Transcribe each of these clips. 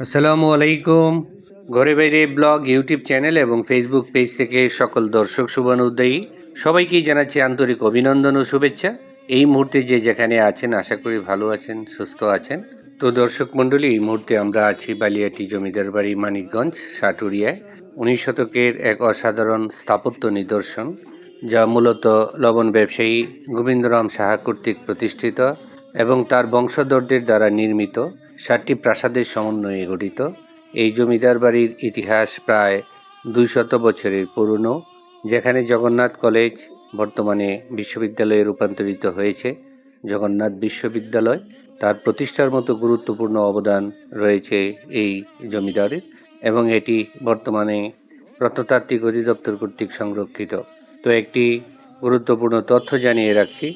আসসালামু আলাইকুম। Ghore Baire blog, YouTube channel এবং ফেসবুক পেজ থেকে সকল দর্শক শুভানুদ্দায়ী সবাইকেই জানাচ্ছি আন্তরিক অভিনন্দন ও শুভেচ্ছা। এই মুহূর্তে যে যেখানে আছেন, আশা করি ভালো আছেন, সুস্থ আছেন। তো দর্শক মণ্ডলী, এই মুহূর্তে আমরা আছি বালিয়াটি জমিদার বাড়ি মানিকগঞ্জ, সাটুরিয়ায়। উনিশ শতকের এক অসাধারণ স্থাপত্য নিদর্শন, যা মূলত লবণ ব্যবসায়ী গোবিন্দরাম সাহা কর্তৃক প্রতিষ্ঠিত এবং তার বংশধরদের দ্বারা নির্মিত। সাতটি প্রাসাদের সমন্বয়ে গঠিত। এই জমিদার বাড়ির ইতিহাস প্রায় দুইশত বছরের পুরনো, যেখানে জগন্নাথ কলেজ বর্তমানে বিশ্ববিদ্যালয়ে রূপান্তরিত হয়েছে। জগন্নাথ বিশ্ববিদ্যালয়, তার প্রতিষ্ঠার মতো গুরুত্বপূর্ণ অবদান রয়েছে এই জমিদারের এবং এটি বর্তমানে প্রত্নতাত্ত্বিক অধিদপ্তর কর্তৃক সংরক্ষিত। তো একটি গুরুত্বপূর্ণ তথ্য জানিয়ে রাখছি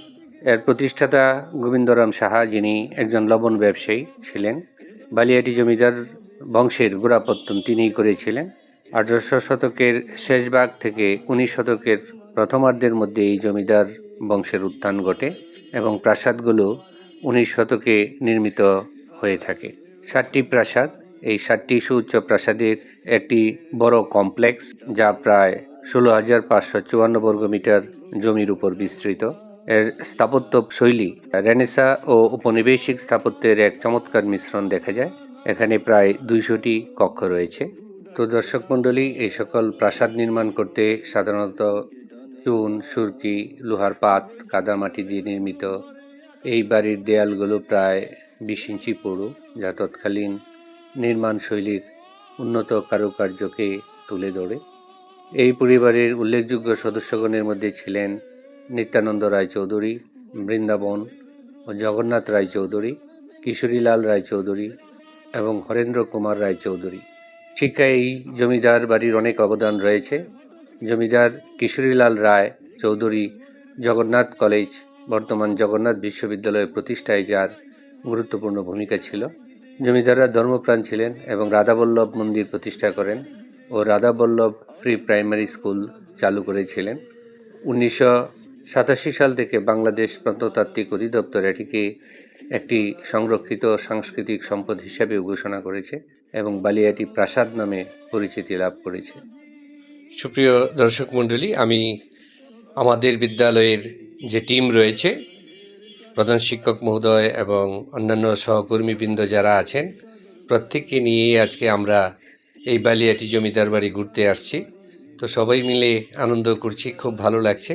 এর প্রতিষ্ঠাতা গোবিন্দরাম সাহা, যিনি একজন লবণ ব্যবসায়ী ছিলেন। বালিয়াটি জমিদার বংশের গোড়াপত্তন তিনিই করেছিলেন। আঠারোশো শতকের শেষ ভাগ থেকে উনিশ শতকের প্রথমার্ধের মধ্যে এই জমিদার বংশের উত্থান ঘটে এবং প্রাসাদগুলো উনিশ শতকে নির্মিত হয়ে থাকে। ষাটটি প্রাসাদ, এই ষাটটি সুউচ্চ প্রাসাদের একটি বড় কমপ্লেক্স, যা প্রায় ষোলো হাজার পাঁচশো চুয়ান্ন বর্গমিটার জমির উপর বিস্তৃত। এর স্থাপত্য শৈলী রেনেসা ও উপনিবেশিক স্থাপত্যের এক চমৎকার মিশ্রণ দেখা যায়। এখানে প্রায় দুইশোটি কক্ষ রয়েছে। তো দর্শক মণ্ডলী, এই সকল প্রাসাদ নির্মাণ করতে সাধারণত চুন, সুরকি, লোহার পাত কাদামাটি দিয়ে নির্মিত এই বাড়ির দেয়ালগুলো প্রায় বিশ ইঞ্চি পুরু, যা তৎকালীন নির্মাণ শৈলীর উন্নত কারুকার্যকে তুলে ধরে। এই পরিবারের উল্লেখযোগ্য সদস্যগণের মধ্যে ছিলেন নিত্যানন্দ রায়চৌধুরী, বৃন্দাবন ও জগন্নাথ রায়চৌধুরী, কিশোরীলাল রায়চৌধুরী এবং হরেন্দ্র কুমার রায়চৌধুরী। শিক্ষায় এই জমিদার বাড়ির অনেক অবদান রয়েছে। জমিদার কিশোরীলাল রায় চৌধুরী জগন্নাথ কলেজ, বর্তমান জগন্নাথ বিশ্ববিদ্যালয় প্রতিষ্ঠায় যার গুরুত্বপূর্ণ ভূমিকা ছিল। জমিদাররা ধর্মপ্রাণ ছিলেন এবং রাধাবল্লভ মন্দির প্রতিষ্ঠা করেন ও রাধাবল্লভ ফ্রি প্রাইমারি স্কুল চালু করেছিলেন। উনিশশো সাতাশি সাল থেকে বাংলাদেশ প্রত্নতাত্ত্বিক অধিদপ্তর এটিকে একটি সংরক্ষিত সাংস্কৃতিক সম্পদ হিসাবে ঘোষণা করেছে এবং বালিয়াটি প্রাসাদ নামে পরিচিতি লাভ করেছে। সুপ্রিয় দর্শক মণ্ডলী, আমি আমাদের বিদ্যালয়ের যে টিম রয়েছে, প্রধান শিক্ষক মহোদয় এবং অন্যান্য সহকর্মীবৃন্দ যারা আছেন, প্রত্যেককে নিয়েই আজকে আমরা এই বালিয়াটি জমিদার বাড়ি ঘুরতে আসছি। তো সবাই মিলে আনন্দ করছি, খুব ভালো লাগছে।